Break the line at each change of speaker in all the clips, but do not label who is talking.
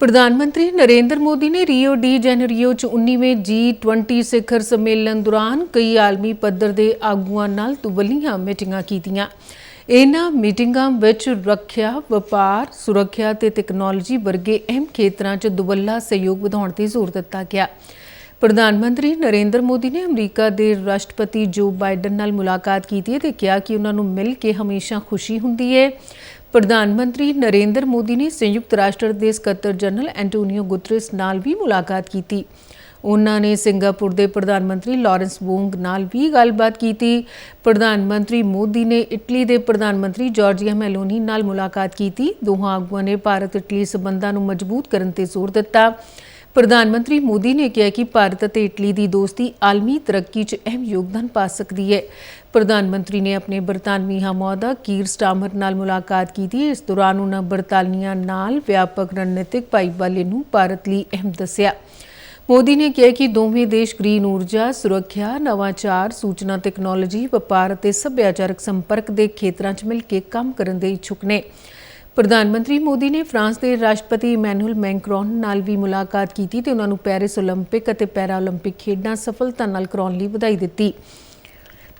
ਪ੍ਰਧਾਨ ਮੰਤਰੀ ਨਰਿੰਦਰ ਮੋਦੀ ਨੇ ਰੀਓ ਡੀ ਜੈਨੇਰੀਓ ਚ 19ਵੇਂ G20 ਸਿਖਰ ਸੰਮੇਲਨ ਦੌਰਾਨ ਕਈ ਆਲਮੀ ਪੱਧਰ ਦੇ ਆਗੂਆਂ ਨਾਲ ਤੁਵੱਲੀਆਂ ਮੀਟਿੰਗਾਂ ਕੀਤੀਆਂ। ਇਹਨਾਂ ਮੀਟਿੰਗਾਂ ਵਿੱਚ ਰੱਖਿਆ ਵਪਾਰ, ਸੁਰੱਖਿਆ ਤੇ ਟੈਕਨੋਲੋਜੀ ਵਰਗੇ ਅਹਿਮ ਖੇਤਰਾਂ 'ਚ ਦੁਬੱਲਾ ਸਹਿਯੋਗ ਵਧਾਉਣ ਤੇ ਜ਼ੋਰ ਦਿੱਤਾ ਗਿਆ। ਪ੍ਰਧਾਨ ਮੰਤਰੀ ਨਰਿੰਦਰ ਮੋਦੀ ਨੇ ਅਮਰੀਕਾ ਦੇ ਰਾਸ਼ਟਰਪਤੀ ਜੋ ਬਾਈਡਨ ਨਾਲ ਮੁਲਾਕਾਤ ਕੀਤੀ ਹੈ ਤੇ ਕਿਹਾ ਕਿ ਉਹਨਾਂ ਨੂੰ ਮਿਲ ਕੇ ਹਮੇਸ਼ਾ ਖੁਸ਼ੀ ਹੁੰਦੀ ਹੈ। ਪ੍ਰਧਾਨ ਮੰਤਰੀ ਨਰਿੰਦਰ ਮੋਦੀ ਨੇ ਸੰਯੁਕਤ ਰਾਸ਼ਟਰ ਦੇ ਸਕੱਤਰ ਜਨਰਲ ਐਂਟੋਨੀਓ ਗੁਤਰੇਸ ਨਾਲ ਵੀ ਮੁਲਾਕਾਤ ਕੀਤੀ। ਉਹਨਾਂ ਨੇ ਸਿੰਗਾਪੁਰ ਦੇ ਪ੍ਰਧਾਨ ਮੰਤਰੀ ਲਾਰੈਂਸ ਵੋਂਗ ਨਾਲ ਵੀ ਗੱਲਬਾਤ ਕੀਤੀ। ਪ੍ਰਧਾਨ ਮੰਤਰੀ ਮੋਦੀ ਨੇ ਇਟਲੀ ਦੇ ਪ੍ਰਧਾਨ ਮੰਤਰੀ ਜਾਰਜੀਆ ਮੈਲੋਨੀ ਨਾਲ ਮੁਲਾਕਾਤ ਕੀਤੀ। ਦੋਹਾਂ ਆਗੂਆਂ ਨੇ ਭਾਰਤ ਇਟਲੀ ਸਬੰਧਾਂ ਨੂੰ ਮਜ਼ਬੂਤ ਕਰਨ ਤੇ ਜ਼ੋਰ ਦਿੱਤਾ। ਪ੍ਰਧਾਨ ਮੰਤਰੀ ਮੋਦੀ ਨੇ ਕਿਹਾ ਕਿ ਭਾਰਤ ਅਤੇ ਇਟਲੀ ਦੀ ਦੋਸਤੀ ਆਲਮੀ ਤਰੱਕੀ 'ਚ ਅਹਿਮ ਯੋਗਦਾਨ ਪਾ ਸਕਦੀ ਹੈ। ਪ੍ਰਧਾਨ ਮੰਤਰੀ ਨੇ ਆਪਣੇ ਬਰਤਾਨਵੀ ਹਮੌਦਾ ਕੀਰ ਸਟਾਮਰ ਨਾਲ ਮੁਲਾਕਾਤ ਕੀਤੀ। ਇਸ ਦੌਰਾਨ ਉਹਨਾਂ ਬਰਤਾਨੀਆ ਨਾਲ ਵਿਆਪਕ ਰਣਨੀਤਿਕ ਭਾਈਵਾਲੇ ਨੂੰ ਭਾਰਤ ਲਈ ਅਹਿਮ ਦੱਸਿਆ। ਮੋਦੀ ਨੇ ਕਿਹਾ ਕਿ ਦੋਵੇਂ ਦੇਸ਼ ਗ੍ਰੀਨ ਊਰਜਾ, ਸੁਰੱਖਿਆ ਨਵਾਚਾਰ ਸੂਚਨਾ, ਟੈਕਨੋਲੋਜੀ, ਵਪਾਰ ਅਤੇ ਸੱਭਿਆਚਾਰਕ ਸੰਪਰਕ ਦੇ ਖੇਤਰਾਂ 'ਚ ਮਿਲ ਕੇ ਕੰਮ ਕਰਨ ਦੇ ਇੱਛੁਕ ਨੇ। ਪ੍ਰਧਾਨ ਮੰਤਰੀ ਮੋਦੀ ਨੇ ਫਰਾਂਸ ਦੇ ਰਾਸ਼ਟਰਪਤੀ ਇਮੈਨੂਅਲ ਮੈਕਰੋਨ ਨਾਲ ਵੀ ਮੁਲਾਕਾਤ ਕੀਤੀ ਤੇ ਉਹਨਾਂ ਨੂੰ ਪੈਰਿਸ 올림픽 ਅਤੇ ਪੈਰਾ 올림픽 ਖੇਡਾਂ ਸਫਲਤਾ ਨਾਲ ਕਰਾਉਣ ਲਈ ਵਧਾਈ ਦਿੱਤੀ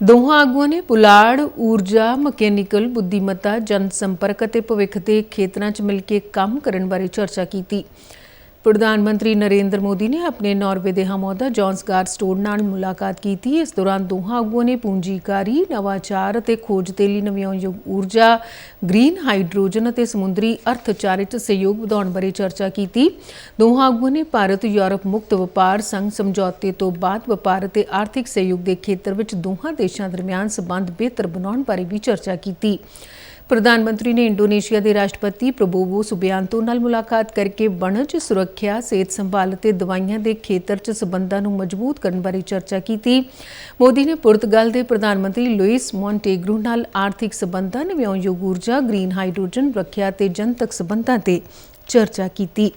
ਦੋਹਾਂ ਆਗੂਆਂ ਨੇ ਪੁਲਾੜ ਊਰਜਾ ਮਕੈਨੀਕਲ ਬੁੱਧੀਮੱਤਾ ਜਨ ਸੰਪਰਕ ਅਤੇ ਭਵਿੱਖ ਦੇ ਖੇਤਰਾਂ 'ਚ ਮਿਲ ਕੇ ਕੰਮ ਕਰਨ ਬਾਰੇ ਚਰਚਾ ਕੀਤੀ ਪ੍ਰਧਾਨ ਮੰਤਰੀ ਨਰਿੰਦਰ ਮੋਦੀ ਨੇ ਆਪਣੇ ਨਾਰਵੇ ਦੇ ਹਮੌਦਾ ਜੌਨਸ ਸਟੋਰ ਨਾਲ ਮੁਲਾਕਾਤ ਕੀਤੀ। ਇਸ ਦੌਰਾਨ ਦੋਹਾਂ ਆਗੂਆਂ ਨੇ ਪੂੰਜੀਕਾਰੀ, ਨਵਾਚਾਰ ਅਤੇ ਖੋਜ ਤੇ ਲਈ ਨਵਿਆਉਣਯੋਗ ਊਰਜਾ, ਗ੍ਰੀਨ ਹਾਈਡਰੋਜਨ ਅਤੇ ਸਮੁੰਦਰੀ ਅਰਥਚਾਰੇ 'ਚ ਸਹਿਯੋਗ ਵਧਾਉਣ ਬਾਰੇ ਚਰਚਾ ਕੀਤੀ। ਦੋਹਾਂ ਆਗੂਆਂ ਨੇ ਭਾਰਤ, ਯੂਰਪ ਮੁਕਤ ਵਪਾਰ ਸੰਘ ਸਮਝੌਤੇ ਤੋਂ ਬਾਅਦ ਵਪਾਰ ਅਤੇ ਆਰਥਿਕ ਸਹਿਯੋਗ ਦੇ ਖੇਤਰ ਵਿੱਚ ਦੋਹਾਂ ਦੇਸ਼ਾਂ ਦਰਮਿਆਨ ਸਬੰਧ ਬਿਹਤਰ ਬਣਾਉਣ ਬਾਰੇ ਵੀ ਚਰਚਾ ਕੀਤੀ। ਪ੍ਰਧਾਨ ਮੰਤਰੀ ਨੇ ਇੰਡੋਨੇਸ਼ੀਆ ਦੇ ਰਾਸ਼ਟਰਪਤੀ ਪ੍ਰਬੋਵੋ ਸੁਬਿਆਂਤੋ ਨਾਲ ਮੁਲਾਕਾਤ ਕਰਕੇ ਵਣਜ, ਸੁਰੱਖਿਆ, ਸਿਹਤ ਸੰਭਾਲ ਅਤੇ ਦਵਾਈਆਂ ਦੇ ਖੇਤਰ 'ਚ ਸਬੰਧਾਂ ਨੂੰ ਮਜ਼ਬੂਤ ਕਰਨ ਬਾਰੇ ਚਰਚਾ ਕੀਤੀ। ਮੋਦੀ ਨੇ ਪੁਰਤਗਾਲ ਦੇ ਪ੍ਰਧਾਨ ਮੰਤਰੀ ਲੁਈਸ ਮੌਂਟੇਗਰੂ ਨਾਲ ਆਰਥਿਕ ਸਬੰਧਾਂ ਨਵਿਆਉਣਯੋਗ ਊਰਜਾ, ਗ੍ਰੀਨ ਹਾਈਡਰੋਜਨ ਰੱਖਿਆ ਤੇ ਜਨਤਕ ਸਬੰਧਾਂ ਤੇ ਚਰਚਾ ਕੀਤੀ।